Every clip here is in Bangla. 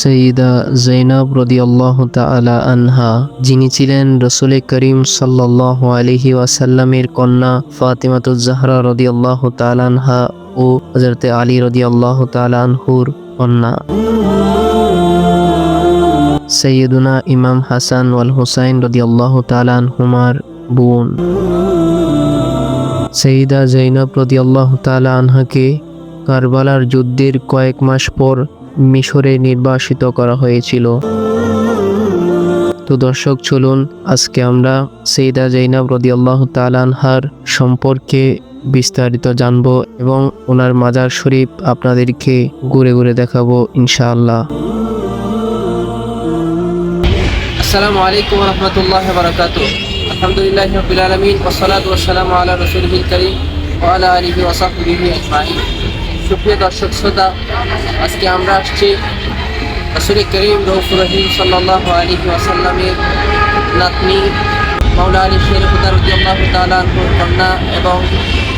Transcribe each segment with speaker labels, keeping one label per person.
Speaker 1: সঈদা জৈনব রদিয়াল্লাহ তালা আনহা, যিনি ছিলেন রসুল করিম সাল্লাহ আলহি ওয়াসাল্লামের কন্যা ফাতিমাতুজ্জাহরা রদিয়াল্লাহ তালানহা ও হজরতে আলী রদিয়াল্লাহ তালানহুর কন্যা। সৈয়দুনা ইমাম হাসান ওয়াল হুসাইন রদিয়াল্লাহ তালানহুমার বোন। সঈদা জৈনব রদিয়াল্লাহ তালা আনহাকে কারবালার যুদ্ধের কয়েক মাস পর মিশরে নির্বাসিত করা হয়েছিল। তো দর্শক, চলুন আজকে আমরা সেইদা জৈনাব রদিয়াল্লাহ তালানহার সম্পর্কে বিস্তারিত জানব এবং ওনার মাজার শরীফ আপনাদেরকে ঘুরে ঘুরে দেখাবো ইনশাআল্লাহ।
Speaker 2: আসসালামু আলাইকুম রহমতুল্লাহ বারকাত আলহামদুলিল্লাহ রবিল আলমিন ওসলাত ওসালাম আল্লাহ রসুলহিল করিম ওয়ালা আলিহি ওসাফিহি আজমাইন সুপ্রিয় দর্শক শ্রোতা, আজকে আমরা আসছি রসুল করিম রৌফুর রহিম সাল্লাহ আলিহি ওয়াসাল্লামের নাতনি মাওলা আলী শের হুদা রদি আল্লাহ তালাহুর কন্যা এবং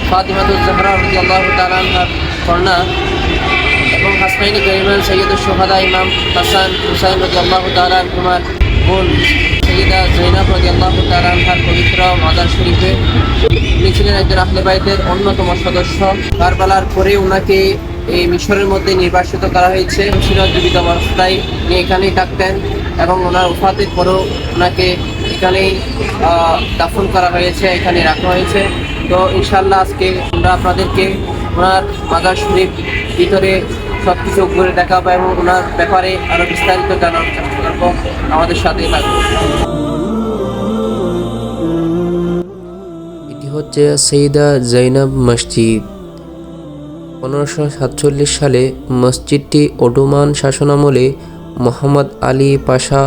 Speaker 2: ফাতিমাতুল জাহরা রদি আল্লাহ তালাহার কন্যা এবং হাসমাইনি গরিমান সৈয়দ সোহাদা ইমাম হাসান হুসাইন রদি আল্লাহ তালাহুমার বোন সৈয়দা জৈনাব রদি আল্লাহ তালাহার পবিত্র মাদার শরীফে উনি ছিলেন একজন আহলে বাইতের অন্যতম সদস্য। কারবালার পরে ওনাকে এই মিশরের মধ্যে নির্বাসিত করা হয়েছে। ছিল জীবিত অবস্থায় উনি এখানেই থাকতেন এবং ওনার উফাতের পরেও ওনাকে এখানেই দাফন করা হয়েছে, এখানে রাখা হয়েছে। তো ইনশাল্লাহ আজকে আমরা আপনাদেরকে ওনার মাদার শরীফ ভিতরে সব কিছু ঘুরে দেখাবো এবং ওনার ব্যাপারে আরও বিস্তারিত জানার চেষ্টা করব আমাদের সাথে থাকব।
Speaker 1: হচ্ছে সঈদা জৈনব মসজিদ। পনেরোশো সাতচল্লিশ সালে মসজিদটি ওটোমান শাসনামলে মোহাম্মদ আলী পাশা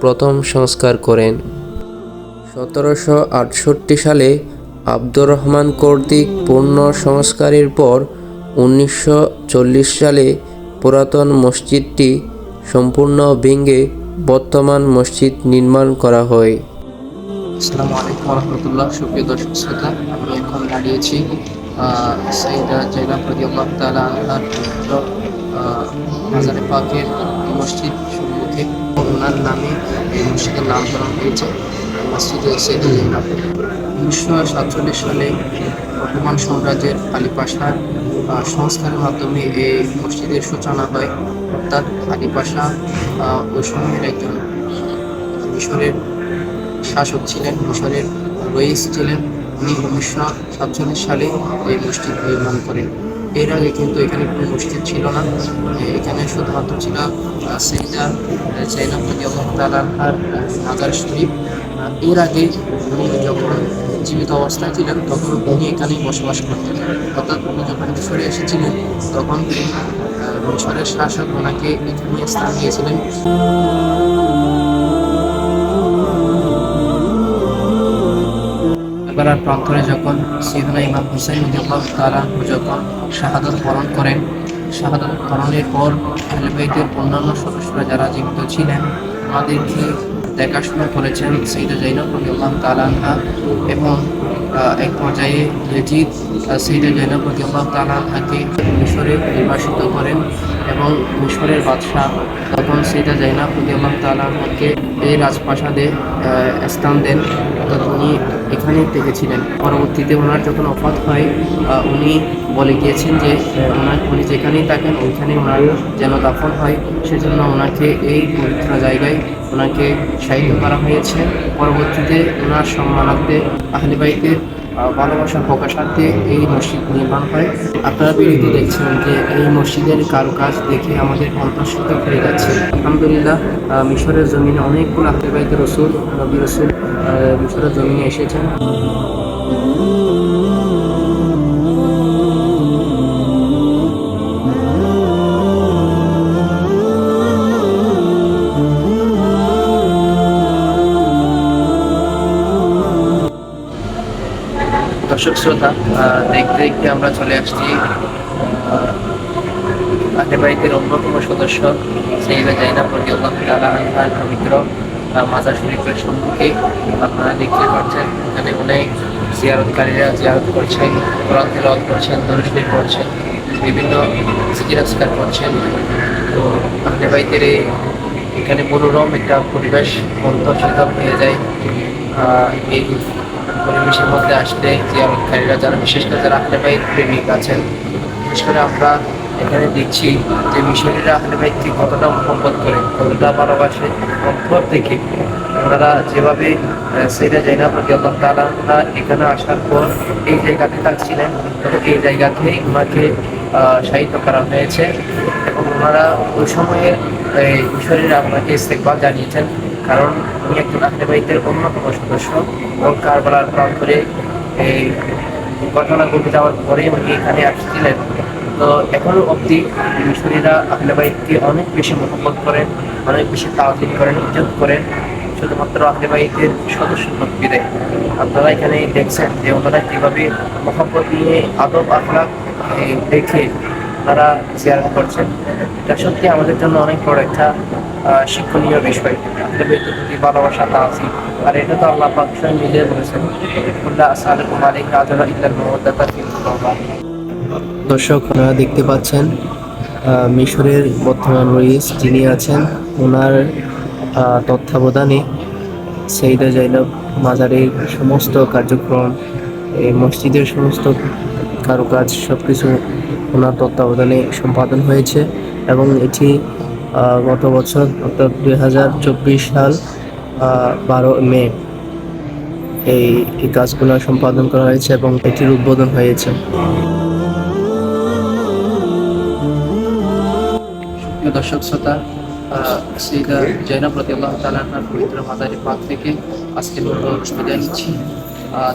Speaker 1: প্রথম সংস্কার করেন। সতেরোশো আটষট্টি সালে আব্দুর রহমান কর্তৃক পূর্ণ সংস্কারের পর উনিশশো চল্লিশ সালে পুরাতন মসজিদটি সম্পূর্ণ ভেঙে বর্তমান মসজিদ নির্মাণ করা হয়।
Speaker 2: আসসালামু আলাইকুম রহমতুল্লাহ সুপ্রিয় দর্শক শ্রোতা আমি এখন দাঁড়িয়েছি আহ, সৈয়দা জৈনাব রদি আল্লাহ তালা পবিত্র আহ, পাকের মসজিদ সম্মুখে ওনার নামে এই মসজিদের নামকরণ হয়েছে মসজিদ সৈয়দা উনিশশো সাতচল্লিশ সালে বর্তমান সাম্রাজ্যের আলী পাশার আহ, সংস্কারের মাধ্যমে এই মসজিদের সূচনা হয় অর্থাৎ আলী পাশা ওই সময়ের একজন মিশরের শাসক ছিলেন, মিশরের রইস ছিলেন। উনি উনিশশো সাতচল্লিশ সালে এই মসজিদ নির্মাণ করেন। এর আগে কিন্তু এখানে কোনো মসজিদ ছিল না। এখানে শুধুমাত্র ছিল সেইদা জৈনব আল্লাহ তালাহার মাজার শরীফ। এর আগে যখন জীবিত অবস্থায় ছিলেন, তখন উনি এখানেই বসবাস করতেন। অর্থাৎ উনি যখন মিশরে এসেছিলেন, তখন মিশরের শাসক ওনাকে এখানে স্থান দিয়েছিলেন। কারবালার প্রান্তরে যখন সিদনা ইমাম হুসাইন উদ্দিল্লাহ তারা যখন শাহাদত বরণ করেন, শাহাদত বরণের পর আহলেবাইতের অন্যান্য সদস্যরা যারা জীবিত ছিলেন আমাদেরকে দেখাশোনা করেছেন সৈয়দ জৈনব রবিউল্লাহ তালানহা এবং এক পর্যায়ে ইয়াজিদ সৈয়দ জৈনব রবিউল্লাহ তালানহাকে মিশরে নির্বাসিত করেন এবং মিশরের বাদশাহ তখন সৈয়দা জৈনব রবিউল্লাহ তালানহাকে এই রাজপ্রাসাদে স্থান দেন। তিনি এখানেই থেকেছিলেন পরবর্তীতে ওনার যখন অফাত হয় উনি বলে গিয়েছেন যে ওনার উনি যেখানেই থাকেন ওইখানে ওনার যেন দাফন হয়। সেজন্য ওনাকে এই পবিত্র জায়গায় ওনাকে সাহিত্য করা হয়েছে। পরবর্তীতে ওনার সম্মানার্থে আহলিবাইতে ভালোবাসা প্রকাশার্থে এই মসজিদ নির্মাণ হয়। আপনারা ভিডিওতে দেখছেন যে, এই মসজিদের কারুকাজ দেখে আমাদের অন্তঃস্থ হয়ে যাচ্ছে। আলহামদুলিল্লাহ মিশরের জমিনে অনেকগুলো আহলিবাইতে রসুল, নবী রসুল মিশরের জমিনে এসেছেন। দর্শক শ্রোতা দেখতে দেখতে আমরা চলে আসছি আহলেবাইতের অন্যতম সদস্য সেইদা জাইনা প্রতিউল্লাহ তালা আনহার পবিত্র মাজার শরীফের সম্মুখে আপনারা দেখতে পাচ্ছেন। এখানে অনেক জিয়ারতকারীরা জিয়ারত করছেন, কোরআন তেলাওয়াত করছেন, দরুশরীফ করছেন বিভিন্ন জিকিরাজকার করছেন তো আহলে বাইতের এখানে মনোরম একটা পরিবেশ মন্ত শীতল হয়ে যায়। এই পরিবেশের মধ্যে আসলে জিয়ারতকারীরা যারা, বিশেষ করে যারা আহলে বাইত প্রেমিক আছেন, বিশেষ করে আমরা এখানে দেখছি যে আহলে বাইতকে কতটা মহব্বত করে, কতটা ভালোবাসে। অন্তর থেকে ওনারা যেভাবে জাইনাব রাজি আল্লাহ তাআলা ওনারা এখানে আসার পর এই জায়গাতে থাকছিলেন। এই জায়গাতেই ওনাকে সাহিত্য করা হয়েছে এবং ওনারা ওই সময়ে, এই মিশরীরা ওনাকে ইস্তেকবাল জানিয়েছেন। কারণ উনি একজন আহলে বাইতের অন্যতম সদস্য এবং কারবালার প্রান্তরে এই ঘটনা ঘটে যাওয়ার পরে উনি এখানে আসছিলেন। তো এখনও অবধি মিশরীরা আহলে বাইতকে অনেক বেশি মহব্বত করেন, অনেক বেশি তাওয়াজিন করেন, ইজ্জত করেন। শুধুমাত্র আহলে বাইতের সদস্য বিদে আপনারা এখানে দেখছেন যে ওনারা কীভাবে মহব্বত নিয়ে, আদব আখলাক দেখে তারা শেয়ার করছেন। এটা সত্যি আমাদের জন্য অনেক বড় একটা শিক্ষণীয় বিষয়। আহলে বাইতের প্রতি ভালোবাসা তা আছে আর এটা তো আল্লাহ পাক নিজে বলেছেন, কুল্লা আসসালামু আলাইকা আজরা ইল্লাল
Speaker 1: দর্শক, আপনারা দেখতে পাচ্ছেন মিশরের বর্তমান রইস যিনি আছেন, ওনার তত্ত্বাবধানে সেইদা জাইনব মাজারের সমস্ত কার্যক্রম, এই মসজিদের সমস্ত কারুকাজ সব কিছু ওনার তত্ত্বাবধানে সম্পাদন হয়েছে এবং এটি গত বছর, অর্থাৎ দুই হাজার চব্বিশ সাল বারো মে এই কাজগুলো সম্পাদন করা হয়েছে এবং এটির উদ্বোধন হয়েছে।
Speaker 2: দর্শক, শ্রোতা সেইদা জৈনব প্রতি আল্লাহ তালান্নার পবিত্র মাদারি পাক থেকে আজকে বিদায় নিচ্ছি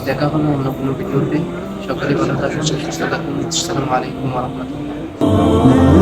Speaker 2: দেখা হলো অন্য কোনো ভিডিওতে। সকালে ভালো থাকুন, সুস্থ থাকুন। আসসালামু আলাইকুম রহমতুল্লাহ।